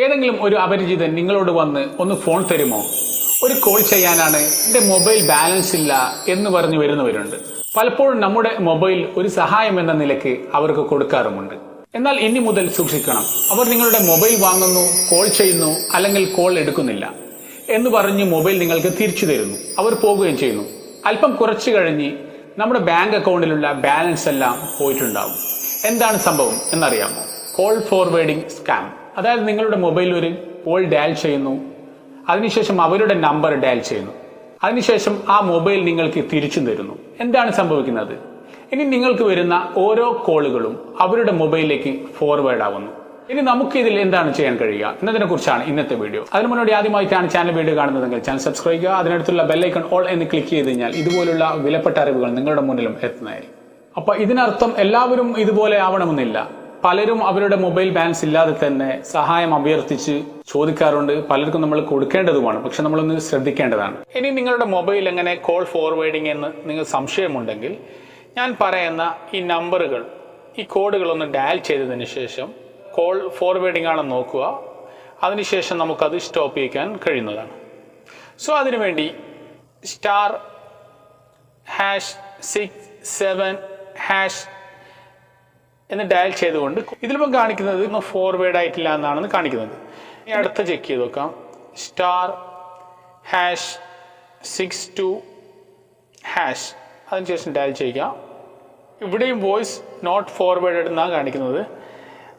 ഏതെങ്കിലും ഒരു അപരിചിതൻ നിങ്ങളോട് വന്ന് ഒന്ന് ഫോൺ തരുമോ? ഒരു കോൾ ചെയ്യാനാണ് എന്റെ മൊബൈൽ ബാലൻസ് ഇല്ല എന്ന് പറഞ്ഞു വരുന്നവരുണ്ട്. പലപ്പോഴും നമ്മുടെ മൊബൈൽ ഒരു സഹായം എന്ന നിലയ്ക്ക് അവർക്ക് കൊടുക്കാറുമുണ്ട്. എന്നാൽ ഇനി മുതൽ സൂക്ഷിക്കണം. അവർ നിങ്ങളുടെ മൊബൈൽ വാങ്ങുന്നു കോൾ ചെയ്യുന്നു അല്ലെങ്കിൽ കോൾ എടുക്കുന്നില്ല എന്ന് പറഞ്ഞ് മൊബൈൽ നിങ്ങൾക്ക് തിരിച്ചു തരുന്നു. അവർ പോകുകയും ചെയ്യുന്നു. അല്പം കുറച്ചു കഴിഞ്ഞ് നമ്മുടെ ബാങ്ക് അക്കൗണ്ടിലുള്ള ബാലൻസ് എല്ലാം പോയിട്ടുണ്ടാവും. എന്താണ് സംഭവം എന്നറിയാമോ? കോൾ ഫോർവേഡിംഗ് സ്കാം അതായത് നിങ്ങളുടെ മൊബൈലിൽ ഒരു കോൾ ഡയൽ ചെയ്യുന്നു. അതിനുശേഷം അവരുടെ നമ്പർ ഡയൽ ചെയ്യുന്നു. അതിനുശേഷം ആ മൊബൈൽ നിങ്ങൾക്ക് തിരിച്ചു തരുന്നു. എന്താണ് സംഭവിക്കുന്നത്? ഇനി നിങ്ങൾക്ക് വരുന്ന ഓരോ കോളുകളും അവരുടെ മൊബൈലിലേക്ക് ഫോർവേഡ് ആവുന്നു. ഇനി നമുക്ക് ഇതിൽ എന്താണ് ചെയ്യാൻ കഴിയുക? എന്നതിനെ കുറിച്ചാണ് ഇന്നത്തെ വീഡിയോ. അതിന് മുന്നോടി ആദ്യമായിട്ടാണ് ചാനൽ വീഡിയോ കാണുന്നതെങ്കിൽ ചാനൽ സബ്സ്ക്രൈബ് ചെയ്യുക. അതിനടുത്തുള്ള ബെല്ലൈക്കൺ ഓൾ എന്ന് ക്ലിക്ക് ചെയ്ത് കഴിഞ്ഞാൽ ഇതുപോലുള്ള വിലപ്പെട്ട അറിവുകൾ നിങ്ങളുടെ മുന്നിലും എത്തുന്നതായിരിക്കും. അപ്പൊ ഇതിനർത്ഥം എല്ലാവരും ഇതുപോലെ ആവണമെന്നില്ല. പലരും അവരുടെ മൊബൈൽ ബാലൻസ് ഇല്ലാതെ തന്നെ സഹായം അഭ്യർത്ഥിച്ച് ചോദിക്കാറുണ്ട്. പലർക്കും നമ്മൾ കൊടുക്കേണ്ടതുമാണ്. പക്ഷെ നമ്മളൊന്ന് ശ്രദ്ധിക്കേണ്ടതാണ്. ഇനി നിങ്ങളുടെ മൊബൈൽ എങ്ങനെ കോൾ ഫോർവേഡിംഗ് എന്ന് നിങ്ങൾ സംശയമുണ്ടെങ്കിൽ ഞാൻ പറയുന്ന ഈ നമ്പറുകൾ ഈ കോഡുകൾ ഒന്ന് ഡയൽ ചെയ്തതിന് ശേഷം കോൾ ഫോർവേഡിംഗ് ആണെന്ന് നോക്കുക. അതിനുശേഷം നമുക്കത് സ്റ്റോപ്പ് ചെയ്യിക്കാൻ കഴിയുന്നതാണ്. സോ അതിനുവേണ്ടി star hash six seven hash എന്ന് ഡയൽ ചെയ്തുകൊണ്ട് ഇതിലിപ്പം കാണിക്കുന്നത് ഫോർവേഡ് ആയിട്ടില്ല എന്നാണെന്ന് കാണിക്കുന്നത്. ഇനി അടുത്ത ചെക്ക് ചെയ്ത് നോക്കാം. Star hash six two hash അതിനുശേഷം ഡയൽ ചെയ്യുക. ഇവിടെയും വോയിസ് നോട്ട് ഫോർവേഡ് എന്നാണ് കാണിക്കുന്നത്.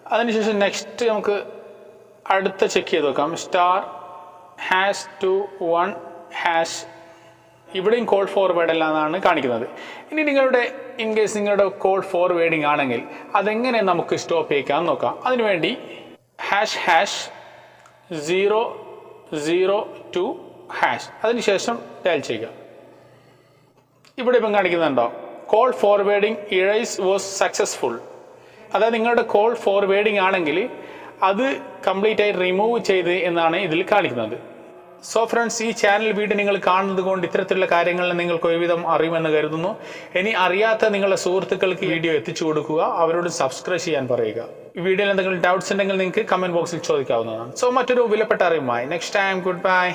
അതിനുശേഷം നെക്സ്റ്റ് നമുക്ക് അടുത്ത ചെക്ക് ചെയ്ത് നോക്കാം. Star hash two one hash ഇവിടെയും കോൾ ഫോർവേഡ് അല്ല എന്നാണ് കാണിക്കുന്നത്. ഇനി നിങ്ങളുടെ ഇൻ കേസ് നിങ്ങളുടെ കോൾ ഫോർവേഡിംഗ് ആണെങ്കിൽ അതെങ്ങനെ നമുക്ക് സ്റ്റോപ്പ് ചെയ്യിക്കാൻ നോക്കാം. അതിനുവേണ്ടി hash hash zero zero two hash അതിനുശേഷം ഡയൽ ചെയ്യുക. ഇവിടെ ഇപ്പം കാണിക്കുന്നുണ്ടോ? Call forwarding erase was successful അതായത് നിങ്ങളുടെ കോൾ ഫോർവേഡിംഗ് ആണെങ്കിൽ അത് കംപ്ലീറ്റ് ആയി റിമൂവ് ചെയ്ത് എന്നാണ് ഇതിൽ കാണിക്കുന്നത്. സോ ഫ്രണ്ട്സ് ഈ ചാനൽ വീഡിയോ നിങ്ങൾ കാണുന്നത് കൊണ്ട് ഇത്തരത്തിലുള്ള കാര്യങ്ങൾ നിങ്ങൾക്ക് ഒരുവിധം അറിയുമെന്ന് കരുതുന്നു. ഇനി അറിയാത്ത നിങ്ങളുടെ സുഹൃത്തുക്കൾക്ക് വീഡിയോ എത്തിച്ചു കൊടുക്കുക. അവരോട് സബ്സ്ക്രൈബ് ചെയ്യാൻ പറയുക. വീഡിയോയിൽ എന്തെങ്കിലും ഡൗട്ട്സ് ഉണ്ടെങ്കിൽ നിങ്ങൾക്ക് കമന്റ് ബോക്സിൽ ചോദിക്കാവുന്നതാണ്. സോ മറ്റൊരു വിലപ്പെട്ട അറിയുമായി നെക്സ്റ്റ് ടൈം ഗുഡ് ബൈ